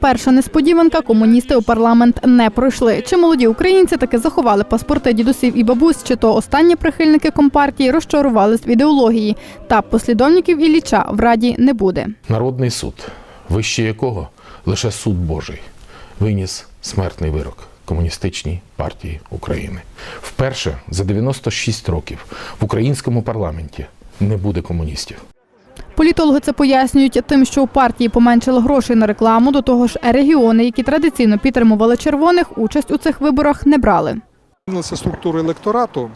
Перша несподіванка комуністи у парламент не пройшли. Чи молоді українці таки заховали паспорти дідусів і бабусь, чи то останні прихильники компартії розчарувались в ідеології. Та послідовників Ілліча в раді не буде. Народний суд, вище якого лише суд Божий, виніс смертний вирок комуністичній партії України. Вперше за 96 років в українському парламенті не буде комуністів. Політологи це пояснюють тим, що у партії поменшало грошей на рекламу. До того ж, регіони, які традиційно підтримували червоних, участь у цих виборах не брали. Змінилася структура електорату.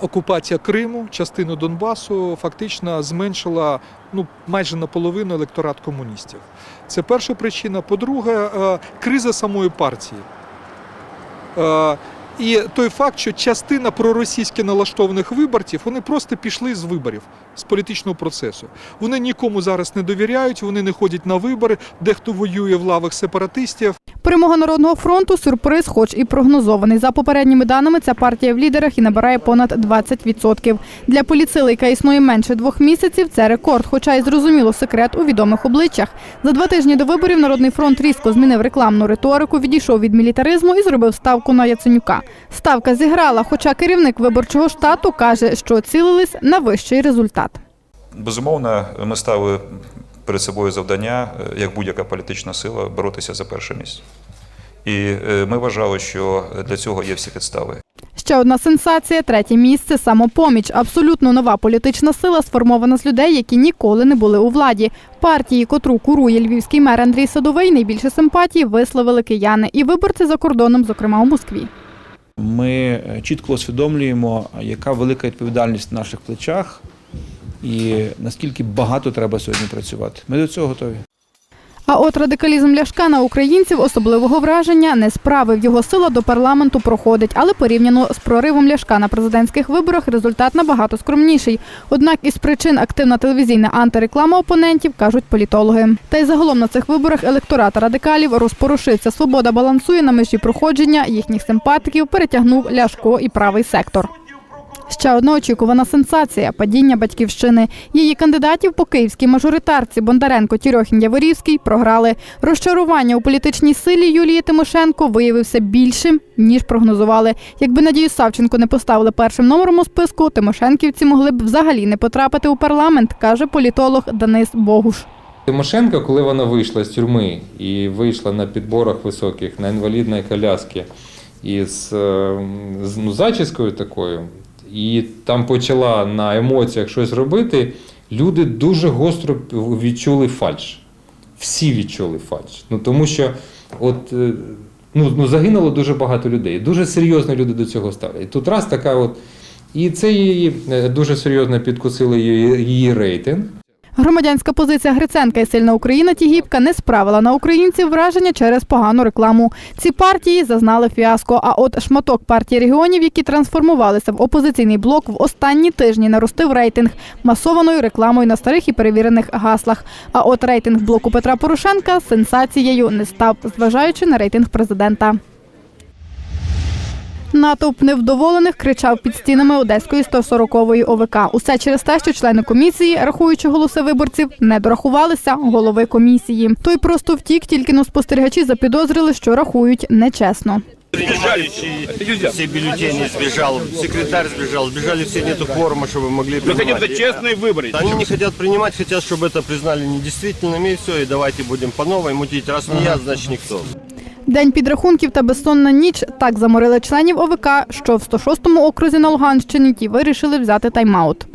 Окупація Криму, частину Донбасу фактично зменшила ну, майже наполовину електорат комуністів. Це перша причина. По-друге, е, криза самої партії. І той факт, що частина проросійськи налаштованих виборців, вони просто пішли з виборів, з політичного процесу. Вони нікому зараз не довіряють, вони не ходять на вибори, дехто воює в лавах сепаратистів. Перемога народного фронту сюрприз, хоч і прогнозований. За попередніми даними, ця партія в лідерах і набирає понад 20%. Для поліцили, яка існує менше двох місяців, це рекорд. Хоча й зрозуміло секрет у відомих обличчях. За два тижні до виборів народний фронт різко змінив рекламну риторику, відійшов від мілітаризму і зробив ставку на Яценюка. Ставка зіграла, хоча керівник виборчого штату каже, що цілились на вищий результат. Безумовно, ми ставили перед собою завдання, е, як будь-яка політична сила, боротися за перше місце. І е, ми вважали, що для цього є всі підстави. Ще одна сенсація третє місце самопоміч. Абсолютно нова політична сила сформована з людей, які ніколи не були у владі. Партії, котру курує львівський мер Андрій Садовий, найбільше симпатії висловили кияни і виборці за кордоном, зокрема у Москві. Ми е, чітко усвідомлюємо, яка велика відповідальність на наших плечах і наскільки багато треба сьогодні працювати. Ми до цього готові. А от радикалізм Ляшка на українців особливого враження не справив. Його сила до парламенту проходить, але порівняно з проривом Ляшка на президентських виборах результат набагато скромніший. Однак із причин активна телевізійна антиреклама опонентів кажуть політологи. Та й загалом на цих виборах електорат радикалів розпорушився. Свобода балансує на межі проходження їхніх симпатиків. Перетягнув Ляшко і правий сектор. Ще одна очікувана сенсація падіння батьківщини. Її кандидатів по київській мажоритарці Бондаренко, Тірьохін, Яворівський програли. Розчарування у політичній силі Юлії Тимошенко виявився більшим ніж прогнозували. Якби Надію Савченко не поставили першим номером у списку, Тимошенківці могли б взагалі не потрапити у парламент, каже політолог Денис Богуш. Тимошенко, коли вона вийшла з тюрми і вийшла на підборах високих, на інвалідній коляскі із е, з ну, зачіскою такою, і там почала на емоціях щось робити, люди дуже гостро відчули фальш. Всі відчули фальш. Ну, тому що от, е, ну, ну, загинуло дуже багато людей. Дуже серйозно люди до цього ставлять. І Тут раз така от. І це її е, дуже серйозно підкусило її, її рейтинг. Громадянська позиція Гриценка і сильна Україна Тігіпка не справила на українців враження через погану рекламу. Ці партії зазнали фіаско. А от шматок партії регіонів, які трансформувалися в опозиційний блок, в останні тижні наростив рейтинг масованою рекламою на старих і перевірених гаслах. А от рейтинг блоку Петра Порошенка сенсацією не став, зважаючи на рейтинг президента. Натовп невдоволених кричав під стінами Одеської 140-ї ОВК. Усе через те, що члени комісії, рахуючи голоси виборців, не дорахувалися голови комісії. Той просто втік, тільки но спостерігачі запідозрили, що рахують нечесно. Принимающий все бюллетени сбежал, секретарь сбежал, сбежали все, нету кворума, чтобы могли Мы хотим принимать. за честные выборы. Они не хотят принимать, хотят, чтобы это признали недействительными, и все, и давайте будем по новой мутить. Раз не я, значит никто. День підрахунків та безсонна ніч так заморили членів ОВК, що в 106-му окрузі на Луганщині ті вирішили взяти тайм-аут.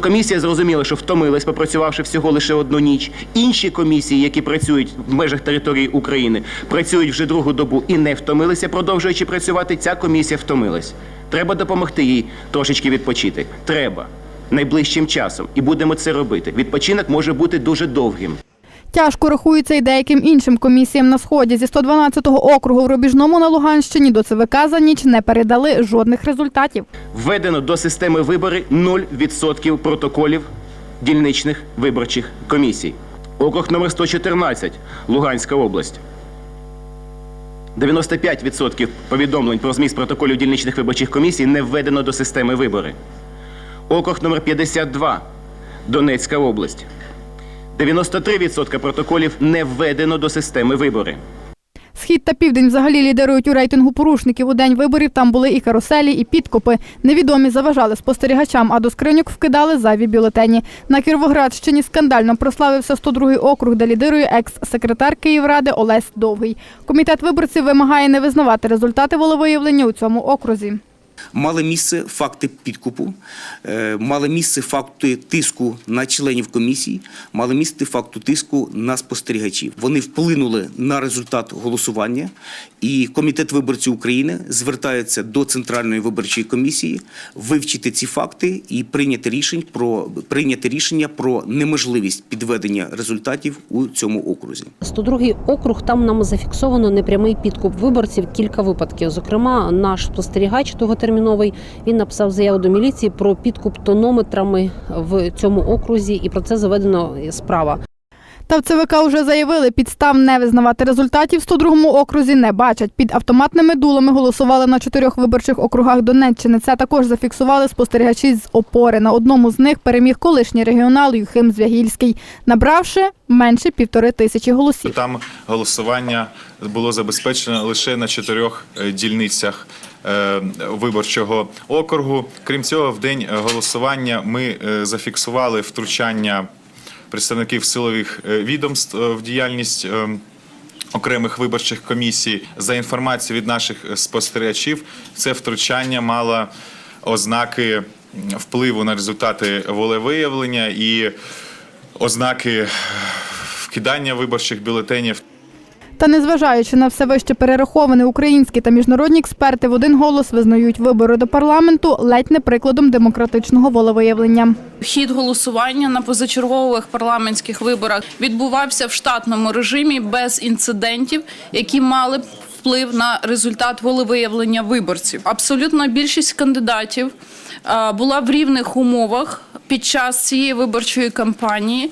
Комісія зрозуміла, що втомилась, попрацювавши всього лише одну ніч. Інші комісії, які працюють в межах території України, працюють вже другу добу і не втомилися, продовжуючи працювати. Ця комісія втомилась. Треба допомогти їй трошечки відпочити. Треба найближчим часом, і будемо це робити. Відпочинок може бути дуже довгим. Тяжко рахується і деяким іншим комісіям на сході. Зі 112-го округу в Рубіжному на Луганщині до ЦВК за ніч не передали жодних результатів. Введено до системи вибори 0% протоколів дільничних виборчих комісій. Округ номер 114, Луганська область. 95% повідомлень про зміст протоколів дільничних виборчих комісій не введено до системи вибори. Округ номер 52, Донецька область. 93% протоколів не введено до системи вибори. Схід та південь взагалі лідирують у рейтингу порушників. У день виборів там були і каруселі, і підкопи. Невідомі заважали спостерігачам, а до скриньок вкидали зайві бюлетені. На Кіровоградщині скандально прославився 102-й округ, де лідирує екс-секретар Київради Олесь Довгий. Комітет виборців вимагає не визнавати результати волевиявлення у цьому окрузі. Мали місце факти підкупу, е, мали місце факти тиску на членів комісії, мали місце факту тиску на спостерігачів. Вони вплинули на результат голосування, і комітет виборців України звертається до центральної виборчої комісії вивчити ці факти і прийняти рішень про прийняти рішення про неможливість підведення результатів у цьому окрузі. 102 округ там нам зафіксовано непрямий підкуп виборців. Кілька випадків. Зокрема, наш спостерігач довготерміновий він написав заяву до міліції про підкуп тонометрами в цьому окрузі, і про це заведено справа. Та в ЦВК вже заявили, підстав не визнавати результатів в 102-му окрузі не бачать. Під автоматними дулами голосували на чотирьох виборчих округах Донеччини. Це також зафіксували спостерігачі з опори. На одному з них переміг колишній регіонал Юхим Звягільський, набравши менше півтори тисячі голосів. Там голосування було забезпечено лише на чотирьох е, дільницях виборчого округу. Крім цього, в день голосування ми е, зафіксували втручання представників силових е, відомств е, в діяльність. е, Окремих виборчих комісій за інформацією від наших спостерігачів, це втручання мало ознаки впливу на результати волевиявлення і ознаки вкидання виборчих бюлетенів Та незважаючи на все вище перераховане, українські та міжнародні експерти в один голос визнають вибори до парламенту ледь не прикладом демократичного волевиявлення. Хід голосування на позачергових парламентських виборах відбувався в штатному режимі без інцидентів, які мали б вплив на результат волевиявлення виборців. Абсолютна більшість кандидатів була в рівних умовах під час цієї виборчої кампанії.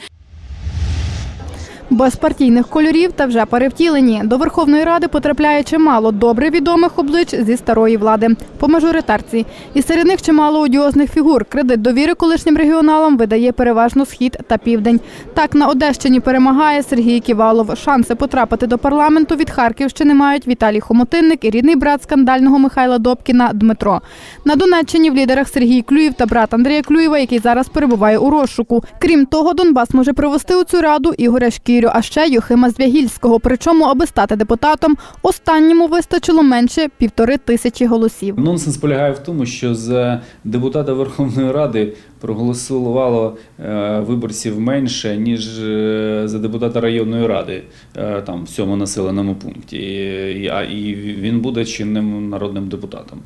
Без партійних кольорів та вже перевтілені. До Верховної Ради потрапляє чимало добре відомих облич зі старої влади по мажоритарці. І серед них чимало одіозних фігур. Кредит довіри колишнім регіоналам видає переважно схід та південь. Так на Одещині перемагає Сергій Ківалов. Шанси потрапити до парламенту від Харківщини мають Віталій Хомотинник і рідний брат скандального Михайла Добкіна Дмитро. На Донеччині в лідерах Сергій Клюєв та брат Андрія Клюєва, який зараз перебуває у розшуку. Крім того, Донбас може привести у цю раду Ігоря Шкірю, а ще Юхима Звягільського. Причому, аби стати депутатом, останньому вистачило менше півтори тисячі голосів. Нонсенс полягає в тому, що за депутата Верховної Ради проголосувало е, виборців менше, ніж е, за депутата районної ради е, там в цьому населеному пункті. І він буде чинним народним депутатом.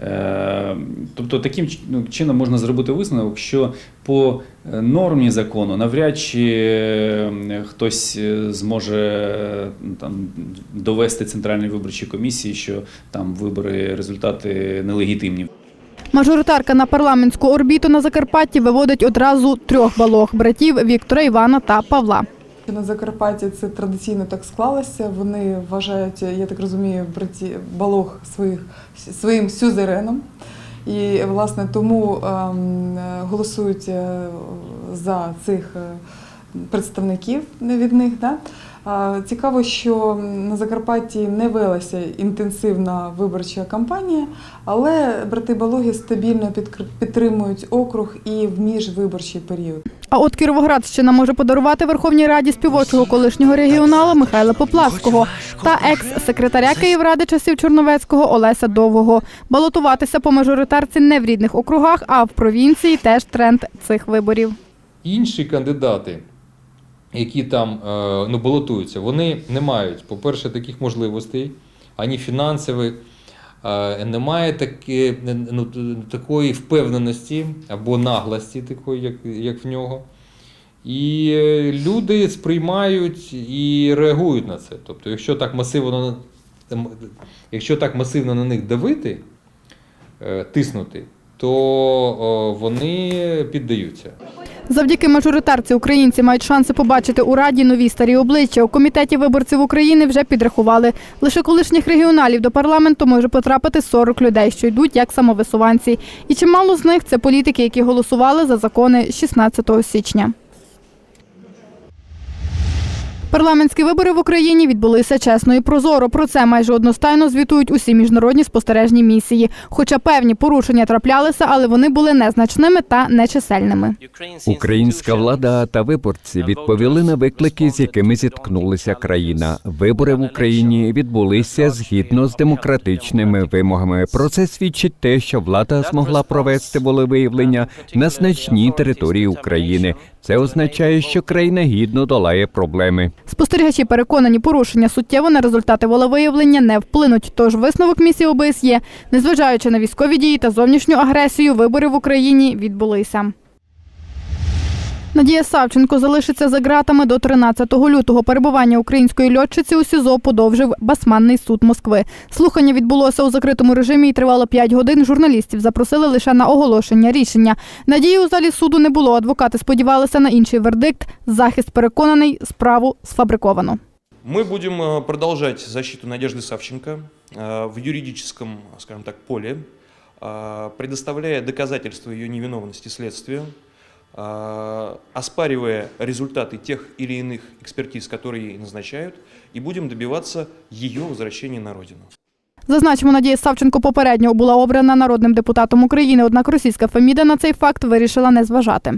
Е, Тобто таким ну, чином можна зробити висновок, що по е, нормі закону навряд чи хтось е, зможе там довести центральній виборчій комісії, що там вибори результати нелегітимні. Мажоритарка на парламентську орбіту на Закарпатті виводить одразу трьох балог братів Віктора, Івана та Павла. На Закарпатті це традиційно так склалося. Вони вважають, я так розумію, браті балог своїх своїм сюзереном. І власне тому ем, голосують е, за цих е, представників від них. Да? Цікаво, що на Закарпатті не велася інтенсивна виборча кампанія, але брати Балоги стабільно підтримують округ і в міжвиборчий період. А от Кіровоградщина може подарувати Верховній Раді співочого колишнього регіонала Михайла Поплавського та екс-секретаря Київради часів Чорновецького Олеся Довгого. Балотуватися по мажоритарці не в рідних округах, а в провінції теж тренд цих виборів. Інші кандидати, які там е, ну, балотуються, вони не мають, по-перше, таких можливостей, ані фінансових, е, немає таки, ну, такої впевненості або наглості, такої, як, як в нього. І е, люди сприймають і реагують на це. Тобто, якщо так масивно, якщо так масивно на них давити, е, тиснути, то вони піддаються. Завдяки мажоритарці українці мають шанси побачити у раді нові старі обличчя. У комітеті виборців України вже підрахували. Лише колишніх регіоналів до парламенту може потрапити 40 людей, що йдуть як самовисуванці. І чимало з них це політики, які голосували за закони 16 січня. Парламентські вибори в Україні відбулися чесно і прозоро. Про це майже одностайно звітують усі міжнародні спостережні місії. Хоча певні порушення траплялися, але вони були незначними та нечисельними. Українська влада та виборці відповіли на виклики, з якими зіткнулася країна. Вибори в Україні відбулися згідно з демократичними вимогами. Про це свідчить те, що влада змогла провести волевиявлення на значній території України. Це означає, що країна гідно долає проблеми. Спостерігачі переконані, порушення суттєво на результати волевиявлення не вплинуть. Тож висновок місії ОБСЄ, незважаючи на військові дії та зовнішню агресію, вибори в Україні відбулися. Надія Савченко залишиться за ґратами до 13 лютого. Перебування української льотчиці у СІЗО подовжив Басманний суд Москви. Слухання відбулося у закритому режимі і тривало 5 годин. Журналістів запросили лише на оголошення рішення. Надії у залі суду не було. Адвокати сподівалися на інший вердикт. Захист переконаний, справу сфабриковано. Мы будем э, продолжать защиту Надежды Савченко э, в юридическом, скажем так, поле, э, предоставляя доказательства ее невиновности следствию, э, оспаривая результаты тех или иных экспертиз, которые ей назначают, и будем добиваться ее возвращения на родину. Зазначимо, Надія Савченко попередньо була обрана народним депутатом України, однак російська Феміда на цей факт вирішила не зважати.